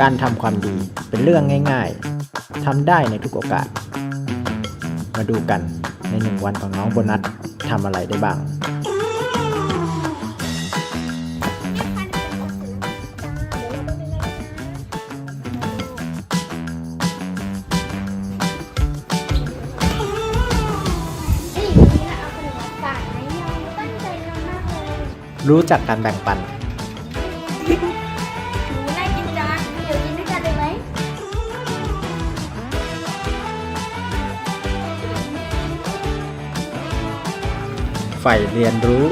การทำความดีเป็นเรื่องง่ายๆทำได้ในทุกโอกาส มาดูกันในหนึ่งวันของน้องโบนัสทำอะไรได้บ้างนี่นี่นะเอาขนมมาฝากนะยองตั้งใจทำมากเลยรู้จักการแบ่งปัน ใฝ่เรียนรู้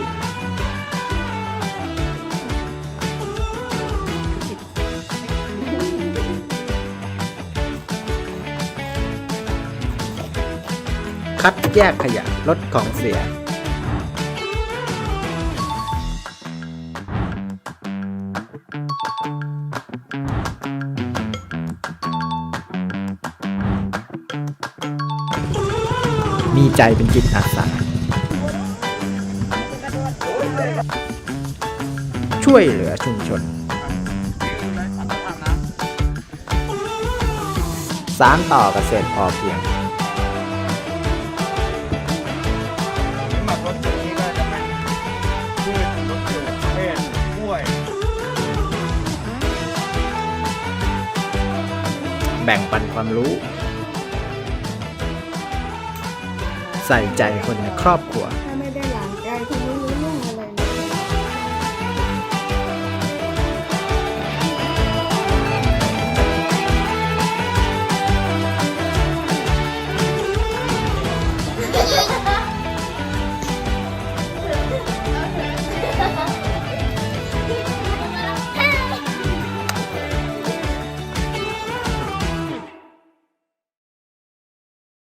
คัดแยกขยะลดของเสียมีใจเป็นจิตอาสา ช่วยเหลือชุมชน สารต่อเกษตรพอเพียงสำหรับรถตัวนี้ก็จะเป็นพืชรถปลูกประเภทกล้วยแบ่งปันความรู้ ใส่ใจคนในครอบครัว